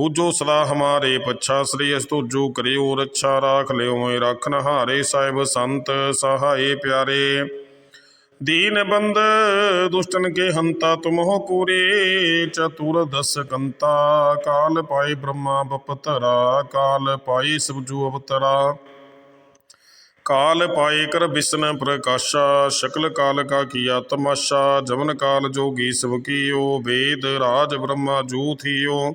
ਹੂਜੋ ਸਦਾ ਹਮਾਰੇ ਪੱਛਾ ਸ੍ਰੀ ਅਸ ਤੁਜੋ ਕਰਿਓ ਰੱਛਾ, ਰਾਖ ਲਿਓ ਏ ਰੱਖਨ ਹਾਰੇ ਸਾਹਿਬ ਸੰਤ ਸਹਾਏ ਪਿਆਰੇ। ਦੀਨ ਬੰਦ ਦੁਸ਼ਟਨ ਕੇ ਹੰਤਾ ਤੁਮ ਹੋ ਪੂਰੇ ਚਤੁਰ ਦਸ ਕੰਤਾ, ਕਾਲ ਪਾਈ ਬ੍ਰਹਮਾ ਬਪਤਰਾ, ਕਾਲ ਪਾਈ ਸਬਜੂ ਅਵਤਰਾ। ਕਾਲ ਪਾਏ ਕਰ ਬਿਸਨ ਪ੍ਰਕਾਸ਼ਾ, ਸ਼ਕਲ ਕਾਲ ਕਾ ਕੀਆ ਤਮਾਸ਼ਾ ਜਮਨ ਕਾਲ ਜੋਗੀ ਸਭ ਕੀਓ, ਵੇਦ ਰਾਜ ਬ੍ਰਹਮਾ ਜੂ ਥੀਓ।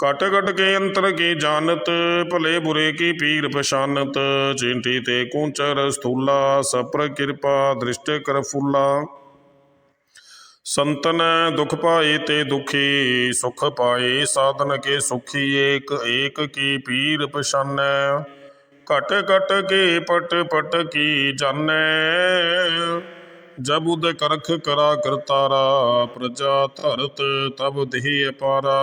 ਕਟ ਕਟ ਕੇ ਅੰਤਰ ਕੀ ਜਾਣਤ ਭਲੇ ਬੁਰੇ ਕੀ ਪੀਰ ਪਛਾਨਤ ਚਿੰਟੀ ਤੇ ਕੂੰਚਰ ਸਥੂਲਾ ਸਪਰ ਕਿਰਪਾ ਦ੍ਰਿਸ਼ਟ ਕਰ ਫੁੱਲਾ ਸੰਤਨ ਦੁਖ ਪਾਏ ਤੇ ਦੁਖੀ ਸੁਖ ਪਾਏ ਸਾਧਨ ਕੇ ਸੁਖੀ ਏਕ ਏਕ ਕੀ ਪੀਰ ਪਛਾਨੈ ਘਟ ਘਟ ਕੇ ਪਟ ਪਟ ਕੀ ਜਾਣੈ ਜਬ ਉਦ ਕਰਖ ਕਰਾ ਕਰਤਾਰਾ ਪ੍ਰਜਾ ਧਰਤ ਤਬ ਦੇਹ ਅਪਾਰਾ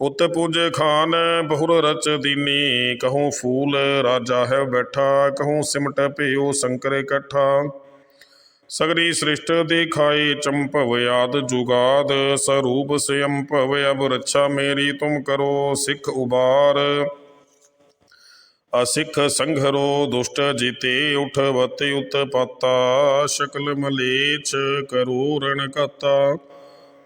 ਉਤ ਪੁਜ ਖਾਨ, ਬਹੁਰ ਰਚ ਦੀਨੀ, ਕਹੂੰ ਫੂਲ ਰਾਜਾ ਹੈ ਬੈਠਾ, ਕਹੂੰ ਸਿਮਟ ਭਿਓ ਸ਼ੰਕਰ ਇਕੱਠਾ। ਸਗਰੀ ਸ੍ਰਿਸ਼ਟ ਦਿਖਾਈ ਚੰਪਵ ਆਦ ਜੁਗਾਦ, ਸਰੂਪ ਸਿਯੰ ਭਵ ਅਬ ਰੱਛਾ ਮੇਰੀ ਤੁਮ ਕਰੋ, ਸਿੱਖ ਉਬਾਰ। ਅਸਿੱਖ ਸੰਘਰੋ ਦੁਸ਼ਟ ਜੀਤੇ ਉਠਵਤ ਉਤਪਤਾ, ਸ਼ਕਲ ਮਲੇਛ ਕਰੋ ਰਣ ਕਤਾ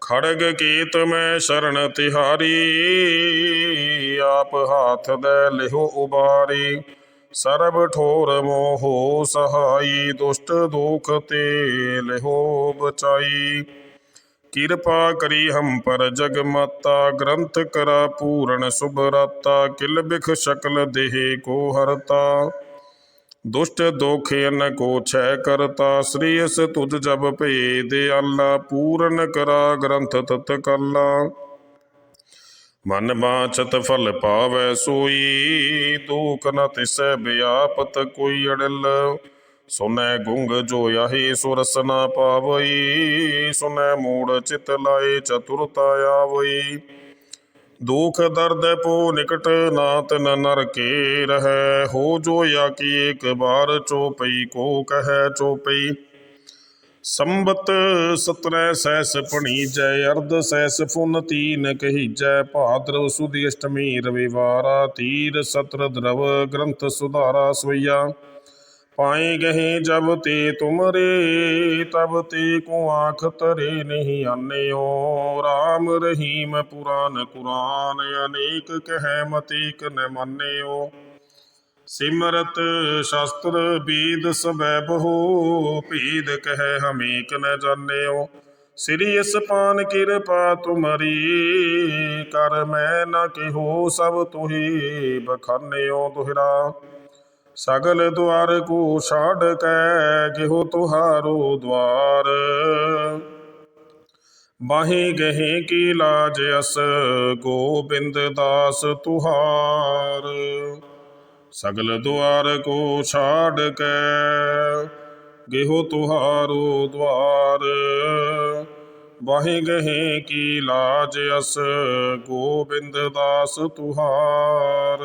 ਖੜਗ ਕੀਤ ਮੈਂ ਸ਼ਰਨ ਤਿਹਾਰੀ, ਆਪ ਹਾਥ ਦੇ ਲਿਹੋ ਉਬਾਰੀ। ਸਰਬ ਠੋਰ ਮੋਹ ਸਹਾਈ, ਦੁਸ਼ਟ ਦੁਖ ਤੇ ਲਿਹੋ ਬਚਾਈ। ਕਿਰਪਾ ਕਰੀ ਹਮ ਪਰ ਜਗ ਮਾਤਾ ਗ੍ਰੰਥ ਕਰਾ ਪੂਰਨ ਸੁਭਰਾਤਾ, ਕਿਲ ਬਿਖ ਸ਼ਕਲ ਦੇਹ ਕੋ ਹਰਤਾ। ਦੁਸ਼ਟ ਦੋਖੇ ਨ ਕੋ ਛੈ ਕਰਤਾ, ਸ੍ਰੀ ਅਸ ਤੁਧ ਜਬ ਭੇਦ ਅੱਲਾ ਪੂਰਨ ਕਰਾ ਗ੍ਰੰਥ ਤਤ ਕਲਾ। ਮਨ ਬਾਚਤ ਫਲ ਪਾਵੈ ਸੋਈ ਦੂਖ ਨ ਤਿਸੈ ਬਿਆਪਤ ਕੋਈ ਅੜਲ। ਸੁਨੈ ਗੁੰਗ ਜੋ ਆਹੀ ਸੁਰਸ ਨਾ ਪਾਵਈ, ਸੁਨੈ ਮੂੜ ਚਿਤ ਲਾਏ ਚਤੁਰਤਾ ਆਵਈ। ਦੁਖ ਦਰਦ ਪੋ ਨਿਕਟ ਨਾਤ ਨ ਨਰ ਕੇ ਰਹੈ। ਹੋ ਜੋ ਯਾ ਕੀ ਇੱਕ ਬਾਰ ਚੋਪਈ, ਕੋ ਕਹੈ ਚੋਪਈ। ਸੰਬਤ ਸਤਰੈ ਸੈਸ ਪਣੀਜੈ ਅਰਧ ਸੈਸ ਫੁਨ ਤੀਨ ਕਹੀ ਜੈ ਭਾਦਰ ਸੁਦੀ ਅਸ਼ਟਮੀ ਰਵਿਵਾਰਾ ਤੀਰ ਸਤਰ ਦਰਵ ਗ੍ਰੰਥ ਸੁਧਾਰਾ ਸਵਈਆ ਪਾਏ ਗਏ ਜਬ ਤੇ ਤੁਮਰੇ, ਤਬ ਤੇ ਕੋ ਆਖ ਤਰੇ ਨਹੀਂ ਆਨਿਓ। RAM ਰਹੀਮ ਪੁਰਾਨ ਕੁਰਾਨ, ਅਨੇਕ ਕਹਿ ਮਤੀਕ ਨ ਮਾਨਿਓ। ਸਿਮਰਤ ਸ਼ਾਸਤਰ ਬੀਦ ਸਬੈ ਬਹੁ, ਭੀਦ ਕਹਿ ਹਮੇਕ ਨ ਜਾਣਿਓ। ਸ੍ਰੀ ਅਸਪਾਨ ਕਿਰਪਾ ਤੁਮਰੀ, ਕਰ ਮੈਂ ਨ ਕਿਹੋ ਸਭ ਤੁਹੀ ਬਖਾਨਿਓ ਦੁਹਰਾ। ਸਗਲ ਦੁਆਰ ਕੋ ਛਾੜ ਕੈ ਕਿਹੋ ਤੁਹਾਰੋ ਦੁਆਰ ਬਾਹੇ ਗਏ ਕੀ ਲਾਜ ਅਸ ਗੋਬਿੰਦ ਦਾਸ ਤੁਹਾਰ ਸਗਲ ਦੁਆਰ ਕੋ ਛਾੜ ਕੈ ਗੇਹੋ ਤੁਹਾਰੋ ਦੁਆਰ ਬਾਹੇ ਗਏ ਕੀ ਲਾਜ ਅਸ ਗੋਬਿੰਦ ਦਾਸ ਤੁਹਾਰ